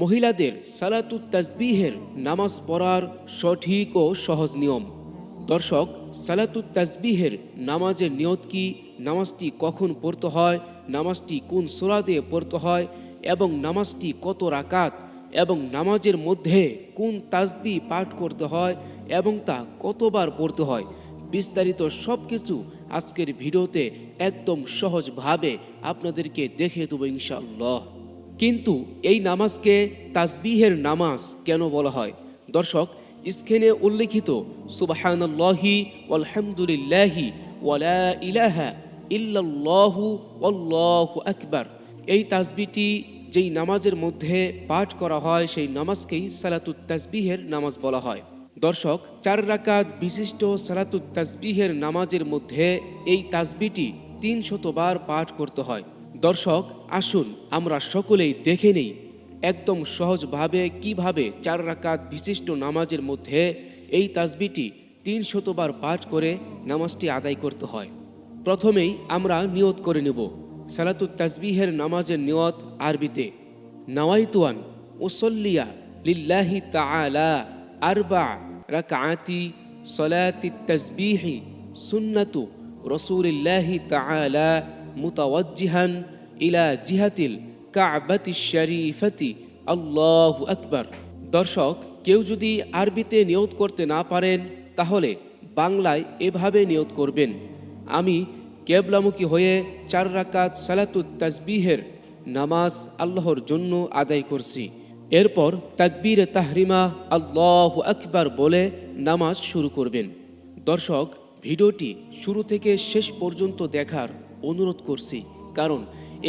মহিলাদের সালাতুত তাজবিহের নামাজ পড়ার সঠিক ও সহজ নিয়ম। দর্শক সালাতুত তাজবিহের নামাজের নিয়ত কি? নামাজটি কখন পড়তে হয়? নামাজটি কোন সোরা দিয়ে পড়তে হয়? এবং নামাজটি কত রাকাত? এবং নামাজের মধ্যে কোন তাসবি পাঠ করতে হয়? এবং তা কতবার পড়তে হয়? বিস্তারিত সব কিছু আজকের ভিডিওতে একদম সহজভাবে আপনাদেরকে দেখে দেবো ইনশাআল্লাহ। কিন্তু এই নামাজকে তাসবিহের নামাজ কেন বলা হয়? দর্শক, স্ক্রিনে উল্লেখিত, সুবাহানাল্লাহি আলহামদুলিল্লাহি ওয়ালা ইলাহা ইল্লাল্লাহু আল্লাহু আকবার। এই তাসবিটি যেই নামাজের মধ্যে পাঠ করা হয়, সেই নামাজকেই সালাতুত তাসবিহের নামাজ বলা হয়। দর্শক, চার রাকাত বিশিষ্ট সালাতুত তাসবিহের নামাজের মধ্যে এই তাসবিটি তিন শতবার পাঠ করতে হয়। দর্শক, আসুন আমরা সকলেই দেখে নেই, একদম সহজভাবে কীভাবে চার রাকাত বিশিষ্ট নামাজের মধ্যে এই তাজবিটি তিন শতবার পাঠ করে নামাজটি আদায় করতে হয়। প্রথমেই আমরা নিয়ত করে নেব, সালাতুত তাসবিহের নামাজের নিয়ত আরবিতে, নাওয়াইতুয়ান ওসল্লিয়া লিল্লাহি তাআলা আরবা রাকাতি সলাতি তাসবিহি সুন্নাতু রসুলিল্লাহি তাআলা মুতাওয়াজ্জিহান ইলা জিহাতিল কাবাতি শরীফতি, আল্লাহু আকবার। দর্শক, কেউ যদি আরবিতে নিয়ত করতে না পারেন, তাহলে বাংলায় এভাবে নিয়ত করবেন। আমি কেবলামুখী হয়ে চার রাকাত সালাতুত তাসবিহের নামাজ আল্লাহর জন্য আদায় করছি। এরপর তাকবীর তাহরিমা আল্লাহ আকবার বলে নামাজ শুরু করবেন। দর্শক, ভিডিওটি শুরু থেকে শেষ পর্যন্ত দেখার অনুরোধ করছি, কারণ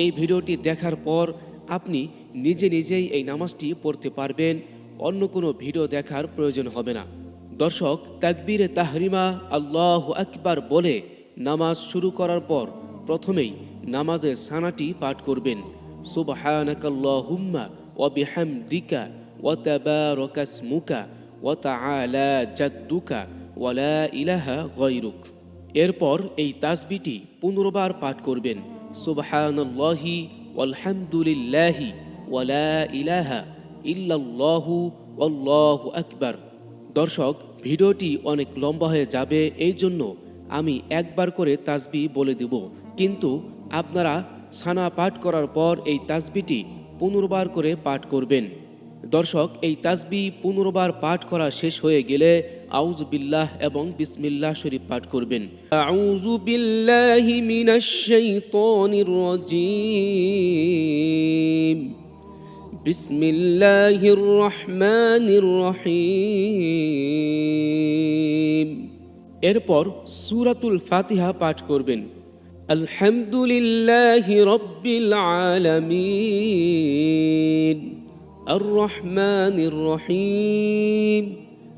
এই ভিডিওটি দেখার পর আপনি নিজে নিজেই এই নামাজটি পড়তে পারবেন। অন্য কোনো ভিডিও দেখার প্রয়োজন হবে না। দর্শক, তাকবীরে তাহরিমা আল্লাহ আকবার বলে নামাজ শুরু করার পর প্রথমেই নামাজের সানাটি পাঠ করবেন। সুবহানাকাল্লাহুম্মা ওয়া বিহামদিকা ওয়া তাবারাকাসমুকা ওয়া তাআলা জাদ্দুকা ওয়া লা ইলাহা গায়রুক। এরপর এই তাসবিটি পুনর্বার পাঠ করবেন। সুবহানাল্লাহি ওয়ালহামদুলিল্লাহি ওয়া লা ইলাহা ইল্লাল্লাহু আল্লাহু আকবার। দর্শক, ভিডিওটি অনেক লম্বা হয়ে যাবে, এই জন্য আমি একবার করে তাসবি বলে দেব। কিন্তু আপনারা সানা পাঠ করার পর এই তাসবিটি পুনর্বার করে পাঠ করবেন। দর্শক, এই তাসবি পুনর্বার পাঠ করা শেষ হয়ে গেলে আউজ বিল্লাহ এবং বিসমিল্লাহ শরীফ পাঠ করবেন। আউজু বিল্লাহি মিনাশ শাইতানির রাজিম। বিসমিল্লাহির রহমানির রহিম। এরপর সূরাতুল ফাতিহা পাঠ করবেন। আলহামদুলিল্লাহি রব্বিল আলামিন। আর রহমানির রহিম।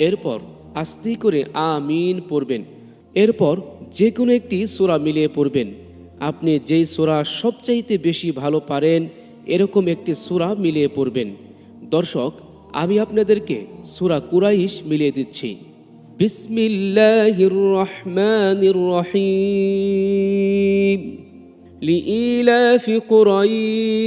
এরপর আস্তে করে আমিন পড়বেন এরপর যে কোনো একটি সোরা মিলিয়ে পড়বেন আপনি যেই সোরা সবচাইতে বেশি ভালো পারেন এরকম একটি সুরা মিলিয়ে পড়বেন দর্শক আমি আপনাদেরকে সুরা কুরাইশ মিলিয়ে দিচ্ছি বিসমিল্লাহির রহমানির রহিম لإيلاف قريش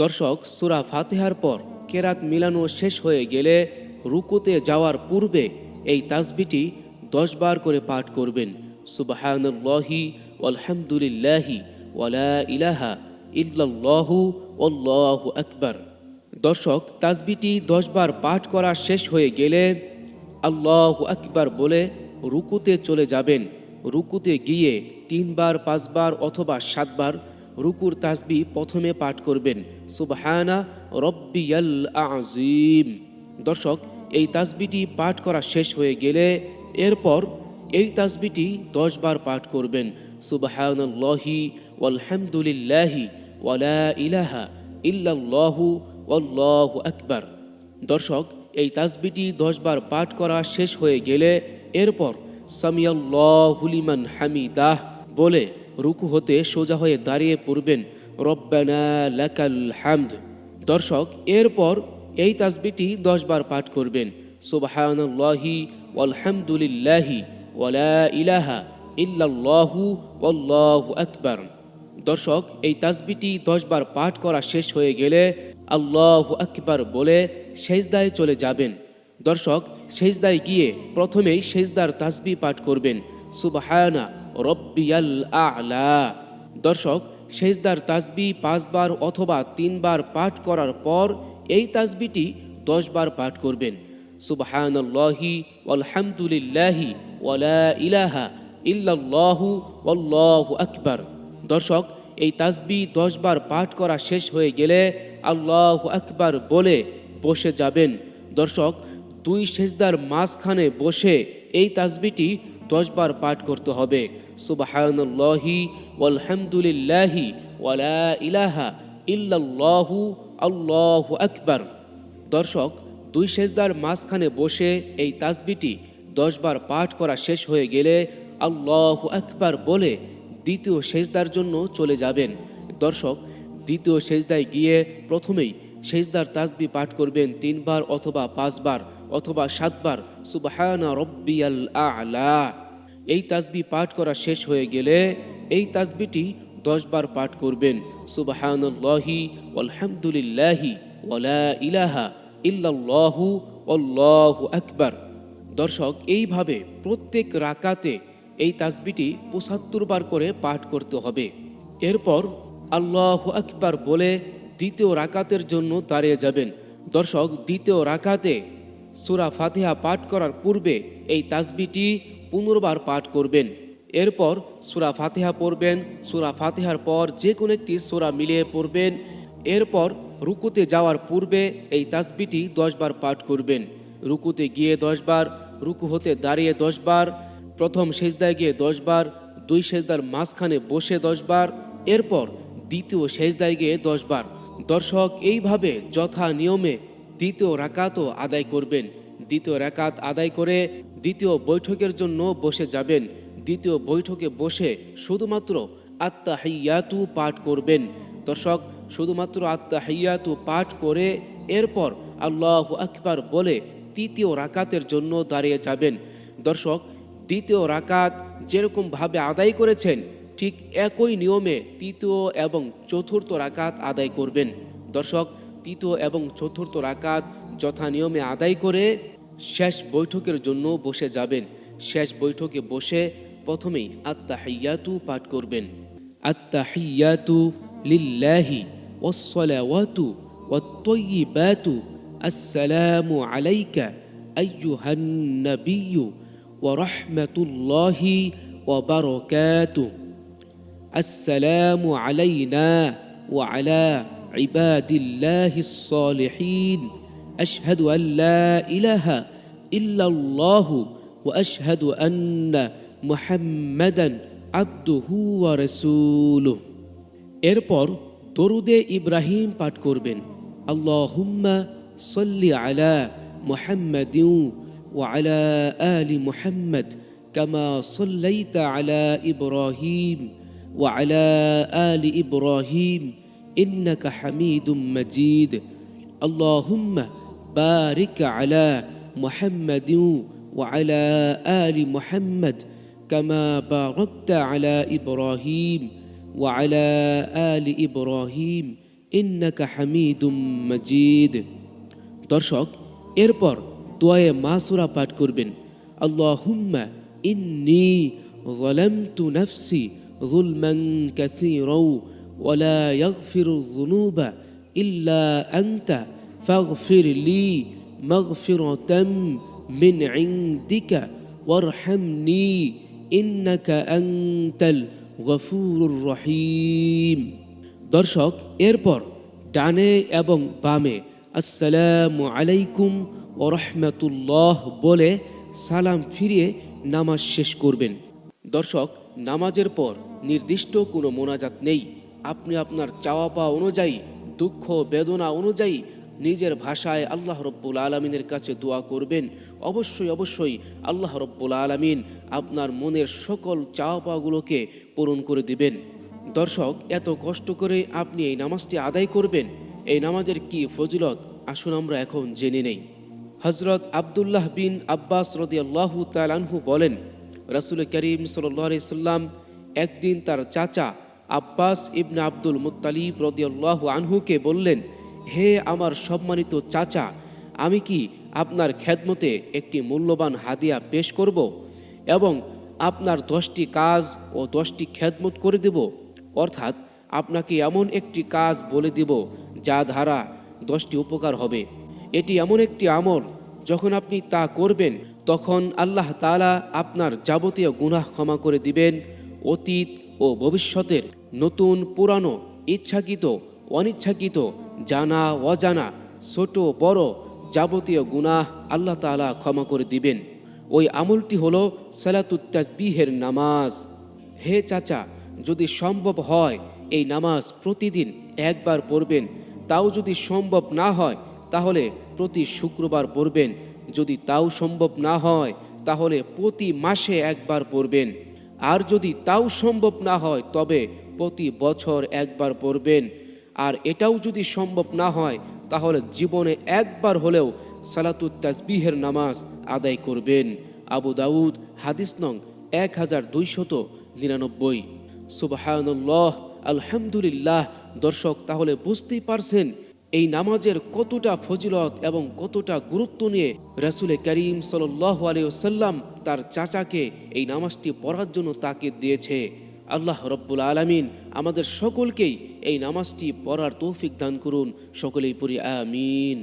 দর্শক, সুরা ফাতেহার পর কেরাত মিলানো শেষ হয়ে গেলে রুকুতে যাওয়ার পূর্বে এই তাসবিটি দশ বার করে পাঠ করবেন। সুবাহানুল্লাহি আলহামদুলিল্লাহি ওয়ালা ইলাহা ইল্লাল্লাহু আল্লাহু আকবার। দর্শক তাসবিটি দশবার পাঠ করা শেষ হয়ে গেলে আল্লাহু আকবার বলে রুকুতে চলে যাবেন। রুকুতে গিয়ে তিনবার পাঁচবার অথবা সাতবার রুকুর তাসবি প্রথমে পাঠ করবেন। সুবহানা রব্বিয়াল আজিম দর্শক, এই তাসবিটি পাঠ করা শেষ হয়ে গেলে এরপর এই তাসবিটি দশবার পাঠ করবেন। সুবহানাল্লাহি ওয়ালহামদুলিল্লাহি ওয়ালা ইলাহা ইল্লাল্লাহু ওয়াল্লাহু আকবার। দর্শক, এই তাসবিটি দশবার পাঠ করা শেষ হয়ে গেলে এরপর সামিয়াল্লাহুলিমান হামিদাহ বলে রুকু হতে সোজা হয়ে দাঁড়িয়ে পড়বেন। রব্বানা লাকাল হামদ। দর্শক, এরপর এই তাসবিটি দশবার পাঠ করবেন। সুবহানাল্লাহি ওয়ালহামদুলিল্লাহি ওয়ালা ইলাহা ইল্লাল্লাহু ওয়াল্লাহু আকবার। দর্শক, এই তাসবিটি দশবার পাঠ করা শেষ হয়ে গেলে আল্লাহ আকবার বলে সেজদায় চলে যাবেন। দর্শক, সেজদায় গিয়ে প্রথমেই সেজদার তাসবি পাঠ করবেন। সুবহানা রব্বিয়াল আলা। দর্শক, সেজদার তাজবি পাঁচবার অথবা তিনবার পাঠ করার পর এই তাজবিটি দশবার পাঠ করবেন। সুবহানাল্লাহি আলহামদুলিল্লাহি ওয়ালা ইলাহা ইল্লাল্লাহু ওয়াল্লাহু আকবার। দর্শক, এই তাজবি দশবার পাঠ করা শেষ হয়ে গেলে আল্লাহ আকবার বলে বসে যাবেন। দর্শক, দুই সেজদার মাঝখানে বসে এই তাসবিটি দশবার পাঠ করতে হবে। সুবাহানল্লাহি ওয়ালহামদুলিল্লাহি ওয়ালা ইলাহা ইল্লাল্লাহু আল্লাহু আকবার। দর্শক, দুই সেজদার মাঝখানে বসে এই তাসবিটি দশবার পাঠ করা শেষ হয়ে গেলে আল্লাহ আকবার বলে দ্বিতীয় সেজদার জন্য চলে যাবেন। দর্শক, দ্বিতীয় সেজদায় গিয়ে প্রথমেই সেজদার তাসবি পাঠ করবেন তিনবার অথবা পাঁচবার অথবা সাতবার। সুবহানা রব্বিয়াল আলা। এই তাজবি পাঠ করা শেষ হয়ে গেলে এই তাসবিটি দশবার পাঠ করবেন। সুবহানাল্লাহি আলহামদুলিল্লাহি ইলাহা ইল্লাল্লাহু আল্লাহু আকবার। দর্শক, এইভাবে প্রত্যেক রাকাতে এই তাজবিটি পঁচাত্তর বার করে পাঠ করতে হবে। এরপর আল্লাহ আকবার বলে দ্বিতীয় রাকাতের জন্য দাঁড়িয়ে যাবেন। দর্শক, দ্বিতীয় রাকাতে সুরা ফাতিহা পাঠ করার পূর্বে এই তাসবিটি পুনর্বার পাঠ করবেন। এরপর সুরা ফাতিহা পড়বেন। সুরা ফাতিহার পর যে কোনো একটি সুরা মিলিয়ে পড়বেন। এরপর রুকুতে যাওয়ার পূর্বে এই তাসবিটি দশবার পাঠ করবেন। রুকুতে গিয়ে দশবার রুকু হতে দাঁড়িয়ে দশবার প্রথম সেজদায় গিয়ে দশবার দুই সেজদার মাঝখানে বসে দশবার এরপর দ্বিতীয় সেজদায় গিয়ে দশবার দর্শক, এইভাবে যথা নিয়মে দ্বিতীয় রাকাতও আদায় করবেন। দ্বিতীয় রাকাত আদায় করে দ্বিতীয় বৈঠকের জন্য বসে যাবেন। দ্বিতীয় বৈঠকে বসে শুধুমাত্র আত্মা হাইয়াতু পাঠ করবেন। দর্শক, শুধুমাত্র আত্মাহিয়াতু পাঠ করে এরপর আল্লাহ আকবার বলে তৃতীয় রাকাতের জন্য দাঁড়িয়ে যাবেন। দর্শক, দ্বিতীয় রাকাত যেরকমভাবে আদায় করেছেন, ঠিক একই নিয়মে তৃতীয় এবং চতুর্থ রাকাত আদায় করবেন। দর্শক, তৃতীয় এবং চতুর্থ রাকাত যথা নিয়মে আদায় করে শেষ বৈঠকের জন্য বসে যাবেন। শেষ বৈঠকে বসে প্রথমেই আত্মাহিয়াতু পাঠ করবেন। আত্মাহিয়াতু লিল্লাহি ওসলাওয়াতু ওয়াত্তয়িবাতু আসসালামু আলাইকা আইয়ুহান নাবিয়্যু ওয়া রাহমাতুল্লাহি ওয়া বারাকাতু। আসসালামু আলাইনা ওয়া আলা ইবাদিল্লাহিস সালিহিন। أشهد أن لا إله إلا الله وأشهد أن محمدا عبده ورسوله এরপর দরুদে ইব্রাহিম পাঠ করবেন আল্লাহুম্মা সল্লি আলা মুহাম্মাদিন وعلى آل محمد كما صليت على إبراهيم وعلى آل إبراهيم إنك حميد مجيد اللهم بارك على محمد وعلى آل محمد كما باركت على إبراهيم وعلى آل إبراهيم إنك حميد مجيد দর্শক এরপর দোয়ে মাসুরা পাঠ করবেন আল্লাহুম্মা ইন্নি ظلمت نفسي ظلما كثيرا ওয়ালা ইয়াগফিরু যুনুবা ইল্লা আনতা ফাগফির লি মাগফিরাতাম মিন ইনদিকা ওয়ারহামনি ইন্নাকা আনতাল গফুরুর রহিম দর্শক, এরপর ডানে এবং বামে আসসালামু আলাইকুম ও রহমতুল্লাহ বলে সালাম ফিরিয়ে নামাজ শেষ করবেন। দর্শক, নামাজের পর নির্দিষ্ট কোনো মোনাজাত নেই। আপনি আপনার চাওয়া পাওয়া অনুযায়ী, দুঃখ, বেদনা অনুযায়ী নিজের ভাষায় আল্লাহ রব্বুল আলমিনের কাছে দোয়া করবেন। অবশ্যই অবশ্যই আল্লাহ রব্বুল আলমিন আপনার মনের সকল চাওয়া পাওয়াগুলোকে পূরণ করে দিবেন। দর্শক, এত কষ্ট করে আপনি এই নামাজটি আদায় করবেন, এই নামাজের কি ফজিলত? আসুন আমরা এখন জেনে নেই। হজরত আবদুল্লাহ বিন আব্বাস রদিয়াল্লাহু তালানহু বলেন, রাসুল করিম সাল্লাম একদিন তার চাচা আব্বাস ইবনে আব্দুল মুত্তালিব রদিয়াল্লাহু আনহুকে বললেন হে আমার সম্মানিত চাচা, আমি কি আপনার খেদমতে একটি মূল্যবান হাদিয়া পেশ করব এবং আপনার দশটি কাজ ও দশটি খেদমত করে দেব? অর্থাৎ আপনাকে এমন একটি কাজ বলে দিব যা ধারা দশটি উপকার হবে। এটি এমন একটি আমল, যখন আপনি তা করবেন, তখন আল্লাহ তাআলা আপনার যাবতীয় গুনাহ ক্ষমা করে দিবেন। অতীত ও ভবিষ্যতের নতুন পুরানো ইচ্ছাকৃত অনিচ্ছাকৃত জানা, অজানা, ছোট, বড় যাবতীয় গুনাহ আল্লাহ তাআলা ক্ষমা করে দিবেন। ওই আমলটি হলো সালাতুত তাসবিহের নামাজ। হে চাচা, যদি সম্ভব হয় এই নামাজ প্রতিদিন একবার পড়বেন, তাও যদি সম্ভব না হয়, তাহলে প্রতি শুক্রবার পড়বেন। যদি তাও সম্ভব না হয়, তাহলে প্রতি মাসে একবার পড়বেন। আর যদি তাও সম্ভব না হয়, তবে প্রতি বছর একবার পড়বেন। আর এটাও যদি সম্ভব না হয়, তাহলে জীবনে একবার হলেও সালাতুত তাসবিহের নামাজ আদায় করবেন। আবু দাউদ, হাদিস নং এক হাজার দুইশত নিরানব্বই। সুবাহানুল্লাহ, আলহামদুলিল্লাহ। দর্শক, তাহলে বুঝতেই পারছেন এই নামাজের কতটা ফজিলত এবং কতটা গুরুত্ব নিয়ে রাসুলে করিম সাল্লাহ আলিয়াল্লাম তার চাচাকে এই নামাজটি পড়ার জন্য তাকে দিয়েছে। আল্লাহ রব্বুল আলমিন আমাদের সকলকেই এই নামাজটি পড়ার তৌফিক দান করুন। সকলেই পড়ি আমিন।